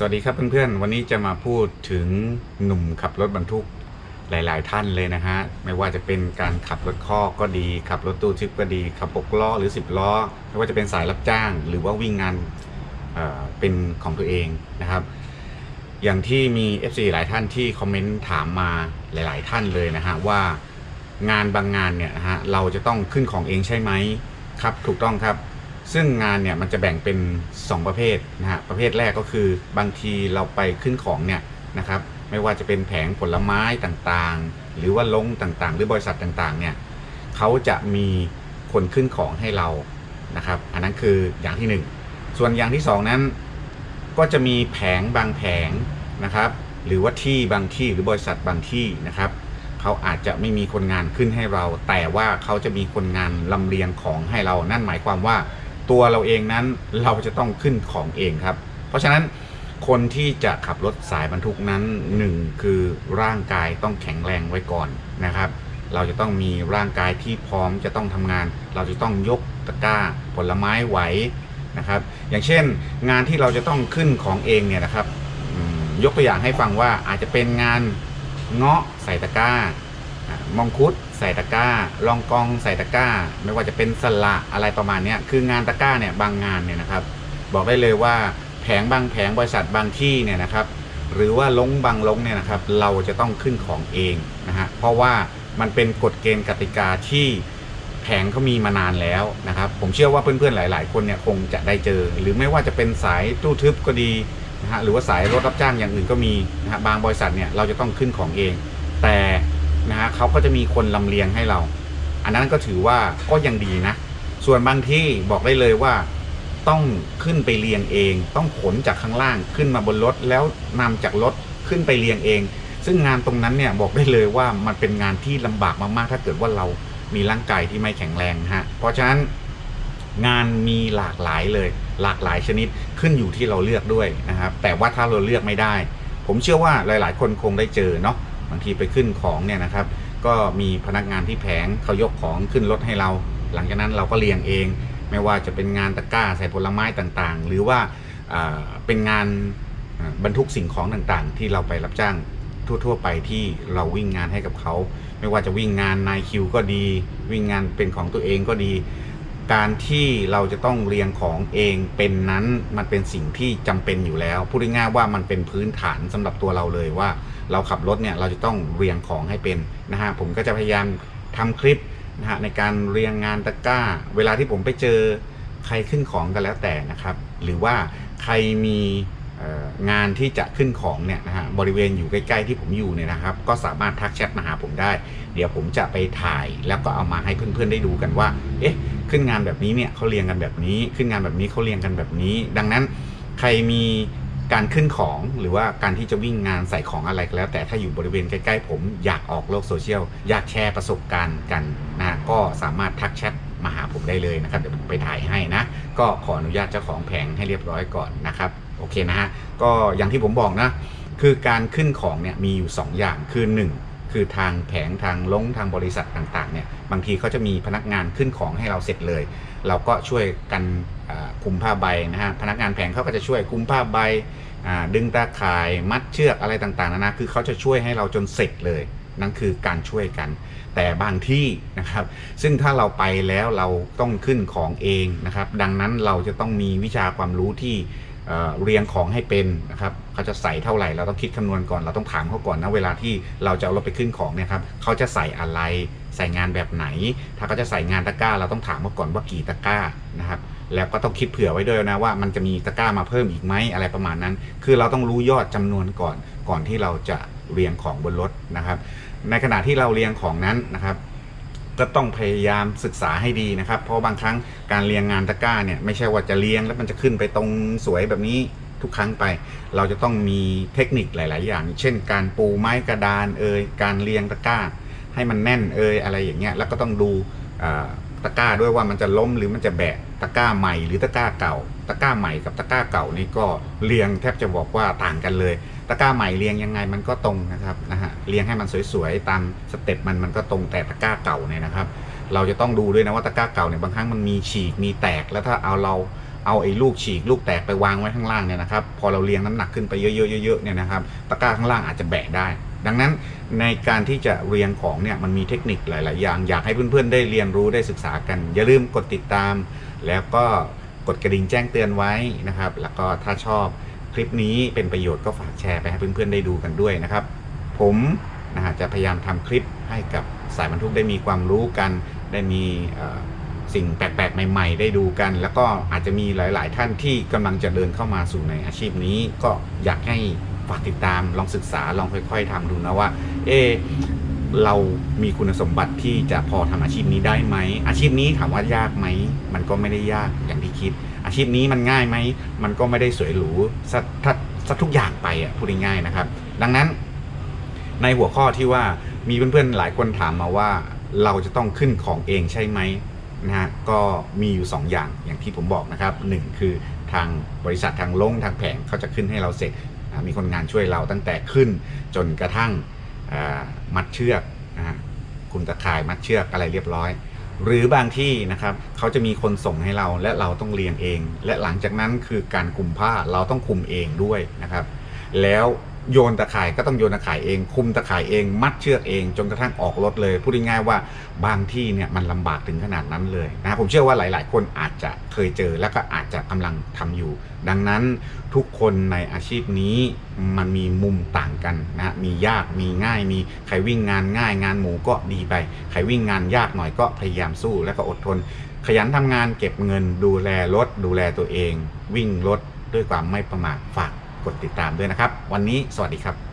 สวัสดีครับเพื่อนๆ วันนี้จะมาพูดถึงหนุ่มขับรถบรรทุกหลายๆ ท่านเลยนะฮะ ไม่ว่าจะเป็นการขับรถข้อกก็ดี ขับรถตู้ทึบก็ดี ขับปกล้อหรือ 10 ล้อ ไม่ว่าจะเป็นสายรับจ้าง หรือว่าวิ่งงานเเป็นของตัวเองนะครับ อย่างที่มี FC หลายท่านที่คอมเมนต์ถามมาหลาย ๆ ท่านเลยนะฮะว่างานบางงานเนี่ยนะฮะเราจะต้องขึ้นของเองใช่ไหมครับ ถูกต้องครับ ซึ่งงานเนี่ยมันจะแบ่งเป็น 2 ประเภทนะฮะประเภทแรกก็คือบางทีเราไปขึ้นของเนี่ยนะครับไม่ว่าจะเป็นแผงผลไม้ต่างๆ หรือว่าลงต่างๆ หรือบริษัทต่างๆเนี่ยเขาจะมีคนขึ้นของให้เรานะครับอันนั้นคืออย่างที่หนึ่งส่วนอย่างที่สองนั้น ก็จะมีแผงบางแผงนะครับหรือว่าที่บางที่หรือบริษัทบางที่นะครับเขาอาจจะไม่มีคนงานขึ้นให้เรา แต่ว่าเขาจะมีคนงานลำเลียงของให้เรานั่นหมายความว่า ตัวเราเองนั้นเราจะต้องขึ้นของเองครับ เพราะฉะนั้นคนที่จะขับรถสายบรรทุกนั้นหนึ่งคือร่างกายต้องแข็งแรงไว้ก่อนนะครับ เราจะต้องมีร่างกายที่พร้อมจะต้องทำงาน เราจะต้องยกตะกร้าผลไม้ไหวนะครับ อย่างเช่น งานที่เราจะต้องขึ้นของเองเนี่ยนะครับยกตัวอย่างให้ฟังว่าอาจจะเป็นงานเงาะใส่ตะกร้าอ่ามองคุด ใส่ตะกร้าลองกองใส่ตะกร้า ไม่ว่าจะเป็นสละอะไรประมาณนี้คืองานตะกร้าเนี่ยบางงานเนี่ยนะครับ บอกได้เลยว่าแผงบางแผงบริษัทบางที่เนี่ยนะครับ หรือว่าลงบางลงเนี่ยนะครับ เราจะต้องขึ้นของเองนะฮะเพราะว่ามันเป็นกฎเกณฑ์กติกาที่แผงเขามีมานานแล้วนะครับ ผมเชื่อว่าเพื่อนๆหลาย ๆ คนเนี่ยคงจะได้เจอ หรือไม่ว่าจะเป็นสายตู้ทึบก็ดีนะฮะหรือว่าสายรถรับจ้างอย่างอื่นก็มีนะฮะบางบริษัทเนี่ยเราจะต้องขึ้นของเอง แต่ นะฮะเขาก็จะมีคนลำเลียงให้เรา อันนั้นก็ถือว่าก็ยังดีนะ ส่วนบางที่บอกได้เลยว่าต้องขึ้นไปเรียงเอง ต้องขนจากข้างล่างขึ้นมาบนรถแล้วนำจากรถขึ้นไปเรียงเอง ซึ่งงานตรงนั้นเนี่ยบอกได้เลยว่ามันเป็นงานที่ลำบากมากๆ ถ้าเกิดว่าเรามีร่างกายที่ไม่แข็งแรงฮะ เพราะฉะนั้นงานมีหลากหลายเลย หลากหลายชนิดขึ้นอยู่ที่เราเลือกด้วยนะครับ แต่ว่าถ้าเราเลือกไม่ได้ ผมเชื่อว่าหลาย ๆ คนคงได้เจอเนาะ บางทีไปขึ้นของเนี่ยนะครับ ก็มีพนักงานที่แผงเขายกของขึ้นรถให้เรา หลังจากนั้นเราก็เรียงเอง ไม่ว่าจะเป็นงานตะกร้าใส่ผลไม้ต่างๆ หรือว่าเป็นงานบรรทุกสิ่งของต่างๆ ที่เราไปรับจ้างทั่วๆ ไปที่เราวิ่งงานให้กับเขา ไม่ว่าจะวิ่งงานนายคิวก็ดี วิ่งงานเป็นของตัวเองก็ดี การที่เราจะต้องเรียงของเองเป็นนั้นมันเป็นสิ่งที่จำเป็นอยู่แล้วพูดง่ายๆว่ามันเป็นพื้นฐานสำหรับตัวเราเลยว่า เราขับรถเนี่ยเราจะต้องเรียงของให้เป็นนะฮะผมก็จะพยายามทำคลิปนะฮะในการเรียงงานตะกร้า เวลาที่ผมไปเจอใครขึ้นของกันแล้วแต่นะครับ หรือว่าใครมีงานที่จะขึ้นของเนี่ยนะฮะบริเวณอยู่ใกล้ ๆ ที่ผมอยู่เนี่ยนะครับ ก็สามารถทักแชทมาหาผมได้ เดี๋ยวผมจะไปถ่ายแล้วก็เอามาให้เพื่อนๆได้ดูกันว่า เอ๊ะ ขึ้นงานแบบนี้เนี่ยเขาเรียงกันแบบนี้ ขึ้นงานแบบนี้เขาเรียงกันแบบนี้ ดังนั้นใครมี การขึ้นของหรือว่าการที่จะวิ่งงานใส่ของอะไรก็แล้ว แต่ถ้าอยู่บริเวณใกล้ๆ ผมอยากออกโลกโซเชียลอยากแชร์ประสบการณ์กันนะก็สามารถทักแชทมาหาผมได้เลยนะครับเดี๋ยวผมไปถ่ายให้นะ ก็ขออนุญาตเจ้าของแผงให้เรียบร้อยก่อนนะครับโอเคนะฮะก็อย่างที่ผมบอกนะคือการขึ้นของเนี่ยมีอยู่ 2 อย่างคือ 1 คือทางแผงทางลงทางบริษัทต่างๆเนี่ยบางทีเขาจะมีพนักงานขึ้นของให้เราเสร็จเลย เราก็ช่วยกันคุมผ้าใบนะฮะพนักงานแผงเขาก็จะช่วยคุมผ้าใบดึงตาข่ายมัดเชือกอะไรต่างๆนานาคือเขาจะช่วยให้เราจนเสร็จเลยนั่นคือการช่วยกัน แต่บางที่นะครับ ซึ่งถ้าเราไปแล้วเราต้องขึ้นของเองนะครับ ดังนั้นเราจะต้องมีวิชาความรู้ที่ เรียงของให้เป็นนะครับเขาจะใส่เท่าไหร่เราต้องคิดคำนวณก่อนเราต้องถามเขาก่อนนะเวลาที่เราจะเอารถไปขึ้นของเนี่ยครับเขาจะใส่อะไรใส่งานแบบไหน ถ้าเขาจะใส่งานตะกร้า เราต้องถามเขาก่อนว่ากี่ตะกร้านะครับแล้วก็ต้องคิดเผื่อไว้ด้วยนะว่ามันจะมีตะกร้ามาเพิ่มอีกไหมอะไรประมาณนั้น คือเราต้องรู้ยอดจำนวนก่อนก่อนที่เราจะเรียงของบนรถนะครับ ในขณะที่เราเรียงของนั้นนะครับ ก็ต้องพยายามศึกษาให้ดีนะครับ เพราะบางครั้งการเรียงงานตะกร้าเนี่ยไม่ใช่ว่าจะเรียงแล้วมันจะขึ้นไปตรงสวยแบบนี้ทุกครั้งไป เราจะต้องมีเทคนิคหลาย ๆ อย่าง เช่น การปูไม้กระดานเอ่ยการเรียงตะกร้า ให้มันแน่นเอ่ยอะไรอย่างเงี้ยแล้วก็ต้องดูตะกร้าด้วยว่ามันจะล้มหรือมันจะแบะตะกร้าใหม่หรือตะกร้าเก่า ตะกร้าใหม่กับตะกร้าเก่านี่ก็เรียงแทบจะบอกว่าต่างกันเลย ตะกร้าใหม่เรียงยังไงมันก็ตรงนะครับนะฮะเรียงให้มันสวยๆตามสเต็ปมันมันก็ตรงแต่ตะกร้าเก่าเนี่ยนะครับ เราจะต้องดูด้วยนะว่าตะกร้าเก่าเนี่ยบางครั้งมันมีฉีกมีแตกแล้วถ้าเอาเราเอาไอ้ลูกฉีกลูกแตกไปวางไว้ข้างล่างเนี่ยนะครับพอเราเรียงน้ำหนักขึ้นไปเยอะๆเยอะๆเนี่ยนะครับตะกร้าข้างล่างอาจจะแบะได้ ดังนั้นในการที่จะเรียงของเนี่ยมันมีเทคนิคหลาย ๆ อย่างอยากให้เพื่อนๆได้เรียนรู้ได้ศึกษากัน อย่าลืมกดติดตาม แล้วก็กดกระดิ่งแจ้งเตือนไว้นะครับ แล้วก็ถ้าชอบ คลิปนี้เป็นประโยชน์ก็ฝากแชร์ไปให้เพื่อนๆได้ดูกันด้วยนะครับ ผมนะฮะจะพยายามทำคลิปให้กับสายบรรทุกได้มีความรู้กัน ได้มีสิ่งแปลกๆ ใหม่ ๆ ได้ดูกัน แล้วก็อาจจะมีหลาย ๆ ท่านที่กำลังจะเดินเข้ามาสู่ในอาชีพนี้ ก็อยากให้ฝากติดตามลองศึกษาลองค่อย ๆทำดูนะว่า เอเรามีคุณสมบัติที่จะพอทำอาชีพนี้ได้ไหม อาชีพนี้ถามว่ายากไหม มันก็ไม่ได้ยากอย่างที่คิด อาชีพนี้มันง่ายไหม มันก็ไม่ได้สวยหรูสักทัสัทุกอย่างไปอะพูดง่ายๆนะครับ ดังนั้นในหัวข้อที่ว่ามีเพื่อนๆหลายคนถามมาว่าเราจะต้องขึ้นของเองใช่ไหมนะฮะก็มีอยู่ 2 อย่างอย่างที่ผมบอกนะครับหนึ่งคือทางบริษัททางลงทางแผงเขาจะขึ้นให้เราเสร็จมีคนงานช่วยเราตั้งแต่ขึ้นจนกระทั่งมัดเชือกนะฮะคุมตะข่ายมัดเชือกอะไรเรียบร้อย หรือบางที่นะครับเขาจะมีคนส่งให้เราและเราต้องเรียงเอง และหลังจากนั้นคือการคุมผ้าเราต้องคุมเองด้วยนะครับ แล้ว โยนตะข่ายก็ต้องโยนตะข่ายเอง คุมตะข่ายเอง มัดเชือกเอง จนกระทั่งออกรถเลย พูดง่ายๆว่าบางที่เนี่ยมันลำบากถึงขนาดนั้นเลยนะผมเชื่อว่าหลาย ๆ คนอาจจะเคยเจอแล้วก็อาจจะกำลังทำอยู่ ดังนั้นทุกคนในอาชีพนี้มันมีมุมต่างกันนะฮะมียากมีง่าย มีใครวิ่งงานง่าย งานหมูก็ดีไปใครวิ่งงานยากหน่อยก็พยายามสู้แล้วก็อดทน ขยันทำงานเก็บเงินดูแลรถดูแลตัวเอง วิ่งรถด้วยความไม่ประมาทฝาก กดติดตามด้วยนะครับ วันนี้สวัสดีครับ